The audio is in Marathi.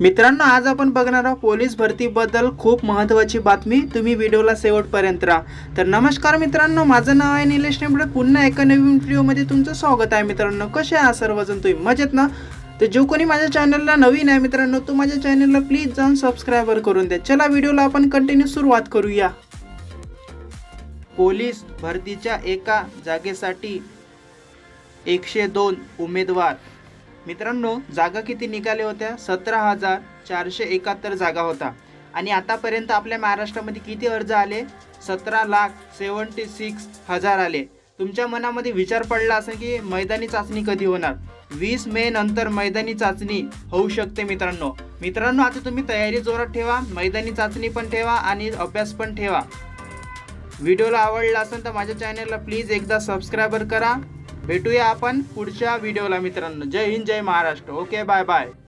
मित्रांनो आज आपण बघणार आहोत पोलीस भरतीबद्दल खूप महत्त्वाची बातमी. तुम्ही व्हिडिओला शेवटपर्यंत राहा. तर नमस्कार मित्रांनो माझं नाव आहे निलेश नेमडे पुन्हा एका नवीन व्हिडिओमध्ये तुमचं स्वागत आहे मित्रांनो. कसे आहात सर्वजण? तुम्ही मजेत ना? तर जो कोणी माझ्या चॅनलला नवीन आहे मित्रांनो तो माझ्या चॅनलला प्लीज जाऊन सबस्क्रायबर करून द्या. चला व्हिडिओला आपण कंटिन्यू सुरुवात करूया. पोलीस भरतीच्या एका जागेसाठी एकशे दोन उमेदवार मित्रांनो जागा किती निघाल्या होत्या? सतरा हजार चारशे एकाहत्तर जागा होता. आणि आतापर्यंत आपल्या महाराष्ट्रामध्ये किती अर्ज आले? सतरा लाख सेवन्टी सिक्स हजार आले. तुमच्या मनामध्ये विचार पडला असेल की मैदानी चाचणी कधी होणार? वीस मे नंतर मैदानी चाचणी होऊ शकते मित्रांनो. मित्रांनो आता तुम्ही तयारी जोरात ठेवा मैदानी चाचणी पण ठेवा आणि अभ्यास पण ठेवा. व्हिडिओला आवडला असेल तर माझ्या चॅनलला प्लीज एकदा सबस्क्रायबर करा. भेटूया आपण पुढच्या व्हिडिओला मित्रांनो. Jai Hind Jai Maharashtra. Okay bye bye